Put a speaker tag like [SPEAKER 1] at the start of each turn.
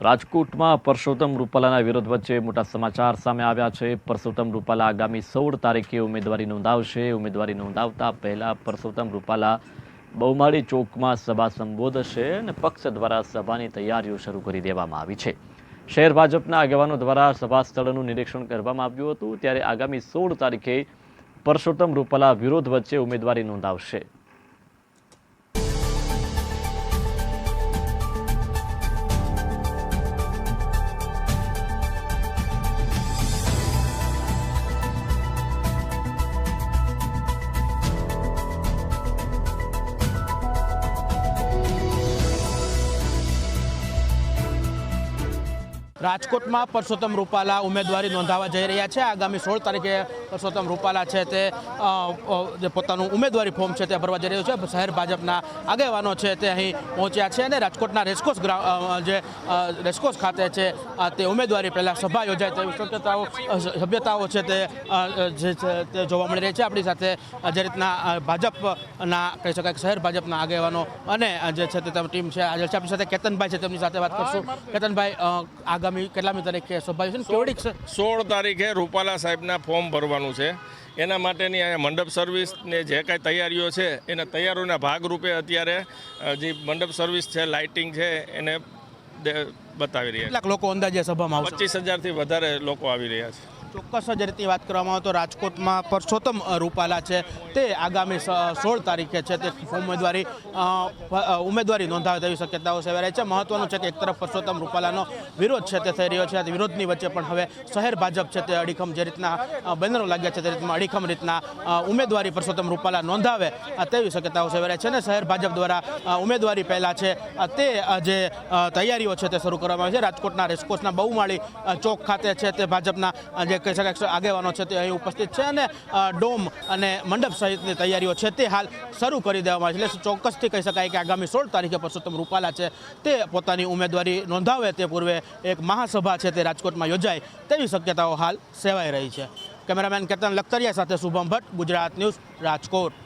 [SPEAKER 1] રાજકોટમાં પરસોત્તમ રૂપાલાના વિરોધ વચ્ચે મોટા સમાચાર સામે આવ્યા છે. પરસોત્તમ રૂપાલા આગામી સોળ તારીખે ઉમેદવારી નોંધાવશે. ઉમેદવારી નોંધાવતા પહેલાં પરસોત્તમ રૂપાલા બહુમાળી ચોકમાં સભા સંબોધશે અને પક્ષ દ્વારા સભાની તૈયારીઓ શરૂ કરી દેવામાં આવી છે. શહેર ભાજપના આગેવાનો દ્વારા સભા સ્થળનું નિરીક્ષણ કરવામાં આવ્યું હતું. ત્યારે આગામી સોળ તારીખે પરસોત્તમ રૂપાલા વિરોધ વચ્ચે ઉમેદવારી નોંધાવશે.
[SPEAKER 2] રાજકોટમાં પરસોત્તમ રૂપાલા ઉમેદવારી નોંધાવા જઈ રહ્યા છે. આગામી સોળ તારીખે પરસોત્તમ રૂપાલા છે તે જે પોતાનું ઉમેદવારી ફોર્મ છે તે ભરવા જઈ રહ્યું છે. શહેર ભાજપના આગેવાનો છે તે અહીં પહોંચ્યા છે અને રાજકોટના રેસકોર્સ જે રેસકોર્સ ખાતે છે તે ઉમેદવારી પહેલાં સભા યોજાય તેવી શક્યતાઓ સભ્યતાઓ છે તે જે જોવા મળી રહી છે. આપણી સાથે જે રીતના ભાજપના કહી શકાય કે શહેર ભાજપના આગેવાનો અને જે છે તે ટીમ છે આજે છે. આપણી સાથે કેતનભાઈ છે તેમની સાથે વાત કરશું. કેતનભાઈ અ, આગામી કેટલામી તારીખે? સભા છે છે
[SPEAKER 3] સોળ તારીખે રૂપાલા સાહેબના ફોર્મ ભરવાનું છે. એના માટેની અહીંયા મંડપ સર્વિસ ને જે કાંઈ તૈયારીઓ છે એના તૈયારીઓના ભાગરૂપે અત્યારે જે મંડપ સર્વિસ છે લાઇટિંગ છે એને બતાવી રહ્યા
[SPEAKER 2] કેટલાક લોકો અંદાજે સભામાં
[SPEAKER 3] પચીસ હજારથી વધારે લોકો આવી રહ્યા છે.
[SPEAKER 2] ચોક્કસ જ રીતની વાત કરવામાં આવે તો રાજકોટમાં પરસોત્તમ રૂપાલા છે. તે આગામી સોળ તારીખે છે. તે ઉમેદવારી ઉમેદવારી નોંધાવે તેવી શક્યતાઓ સેવાય છે. મહત્વનું છે કે એક તરફ પરસોત્તમ રૂપાલાનો વિરોધ છે તે થઈ રહ્યો છે. વિરોધની વચ્ચે પણ હવે શહેર ભાજપ છે તે અડીખમ જે રીતના બેનરો લાગ્યા છે તે રીતના અડીખમ રીતના ઉમેદવારી પરસોત્તમ રૂપાલા નોંધાવે તેવી શક્યતાઓ સેવાય છે અને શહેર ભાજપ દ્વારા ઉમેદવારી પહેલાં છે તે જે તૈયારીઓ છે તે શરૂ કરવામાં આવી છે. રાજકોટના રેસકોર્સના બહુમાળી ચોક ખાતે છે તે ભાજપના જે કહી શકાય આગેવાનો છે તે અહીં ઉપસ્થિત છે અને ડોમ અને મંડપ સહિતની તૈયારીઓ છે તે હાલ શરૂ કરી દેવામાં આવી છે. એટલે ચોક્કસથી કહી શકાય કે આગામી સોળ તારીખે પરસોત્તમ રૂપાલા છે તે પોતાની ઉમેદવારી નોંધાવે તે પૂર્વે એક મહાસભા છે તે રાજકોટમાં યોજાય તેવી શક્યતાઓ હાલ સેવાઈ રહી છે. કેમેરામેન કેતન લખતરિયા સાથે શુભમ ભટ્ટ, ગુજરાત ન્યૂઝ રાજકોટ.